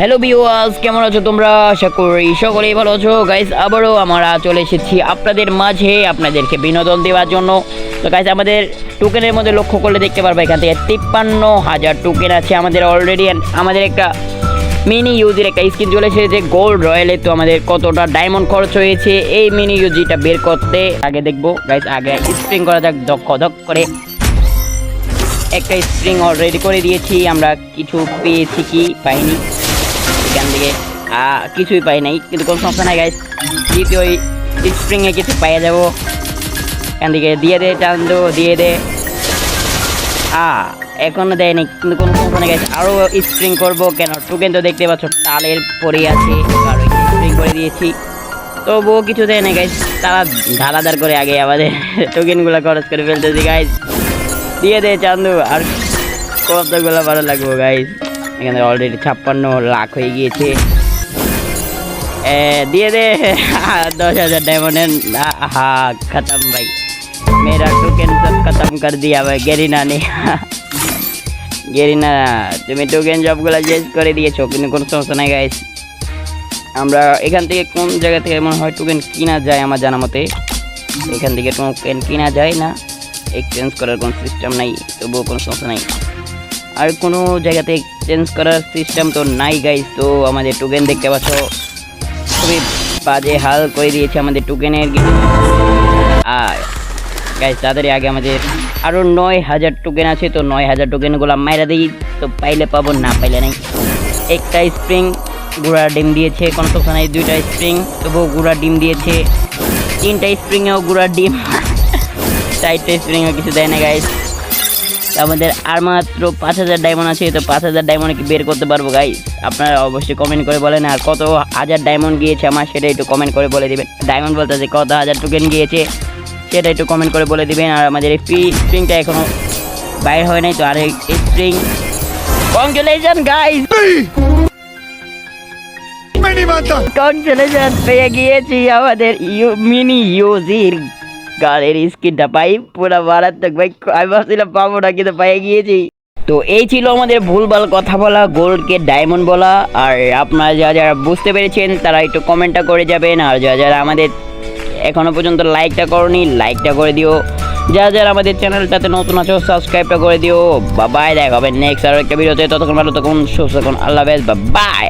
Hello বিওয়াস কেমন আছো তোমরা? আশা করি সকলেই ভালো আছো। গাইস আবারও আমরা চলে এসেছি আপনাদের মাঝে আপনাদেরকে বিনোদন দেওয়ার জন্য। তো গাইস আমাদের টোকেনের মধ্যে লক্ষ্য করলে দেখতে পারব, এখান থেকে তিপ্পান্ন হাজার টোকেন আছে আমাদের অলরেডি আমাদের একটা মিনি ইউজির একটা স্কিন চলে এসেছে গোল্ড রয়্যালে তো আমাদের কতটা ডায়মন্ড খরচ হয়েছে, এই মিনি ইউজিটা বের করতে আগে দেখব। গাইস আগে স্প্রিং করা যাক দক্ষ ধক করে। একটা স্প্রিং অলরেডি করে দিয়েছি, আমরা কিছু পেয়েছি কি? পাইনি। এখান থেকে। কিছুই পাই নাই, কিন্তু কোনো সমস্যা নাই গাইস দ্বিতীয় স্প্রিংয়ে কিছু পাই যাব। এখান থেকে দিয়ে দে চান্দু দিয়ে দে। আ, এখনও দেয়নি কিন্তু কোনো সমস্যা নেই গাইস আরও স্প্রিং করব কেন? টোকেন তো দেখতে পাচ্ছ টালের পরে আছে। আর স্প্রিং করে দিয়েছি। তবুও কিছু দেয় না গাইস তারা ধারাধার করে আগে আমাদের টোকেনগুলো খরচ করে ফেলতেছি গাইস দিয়ে দে, চান্দু, আর কতগুলো ভালো লাগবো গাইস এখানে অলরেডি ছাপ্পান্ন লাখ হয়ে গিয়েছে এ, দিয়ে দে दस हजार डायमंड हाँ खत्म भाई मेरा टोकन सब खत्म कर दिया भाई गेरिना ने গেরিনা তুমি টোকেন জবগুলো চেঞ্জ করে দিয়েছো কিন্তু কোনো সমস্যা নাই গাইস আমরা এখান থেকে কোন জায়গা থেকে মনে হয় টোকেন কিনা যায় আমার জানা মতে এখান থেকে টোকেন কিনা যায় না এক্সচেঞ্জ করার কোনো সিস্টেম নাই তবুও কোনো সমস্যা নাই আর কোনো জায়গাতে এক্সচেঞ্জ করার সিস্টেম তো নাই গাইস তো আমাদের টোকেন দেখতে পাচ্ছ। খুবই বাজে হাল করে দিয়েছে আমাদের টোকেনের আর গাইস তাদের আগে আমাদের আরও নয় হাজার টোকেন আছে, তো নয় হাজার টোকেনগুলো মাইরা দিই। তো পাইলে পাবো, না পাইলে নাই। একটা স্প্রিং গুড়া ডিম দিয়েছে কোনো দুইটা স্প্রিং তবুও গুড়া ডিম দিয়েছে। তিনটা স্প্রিংয়েও গুড়া ডিম। চারটা স্প্রিংয়েও কিছু দেয় না গাইস আমাদের আর মাত্র পাঁচ হাজার ডায়মন্ড আছে তো পাঁচ হাজার ডায়মন্ড কি বের করতে পারব গাই আপনারা অবশ্যই কমেন্ট করে বলেন আর কত হাজার ডায়মন্ড গিয়েছে আমার সেটা একটু কমেন্ট করে বলে দেবেন। ডায়মন্ড বলতে আছে কত হাজার টোকেন গিয়েছে সেটা একটু কমেন্ট করে বলে দেবেন। আর আমাদের এই ফ্রি স্প্রিংটা এখনও বাইর হয় নাই তো আর এই স্প্রিং কংগ্রেচুলেশন গাইস কংগ্রেচুলেশন পেয়ে গিয়েছি আমাদের মিনি ইউজির গাড়ির স্কিনটা পাই, পুরো মারাত্মক ভাই, আমি ভাবছিলাম পাবো না কিন্তু পাই গিয়েছি। তো এই ছিল আমাদের ভুলভাল কথা বলা, গোল্ডকে ডায়মন্ড বলা, আর আপনারা যারা যারা বুঝতে পেরেছেন, তারা একটু কমেন্টটা করে যাবেন, আর যারা যারা আমাদের এখনও পর্যন্ত লাইকটা করনি, লাইকটা করে দিও। যারা যারা আমাদের চ্যানেলটাতে নতুন আছো সাবস্ক্রাইবটা করে দিও। বা বাই দেখা হবে নেক্সট আর একটা ভিডিওতে, ততক্ষণ ভালো তখন সুস্থ থাকুন, আল্লাহ হাফেজ বা বাই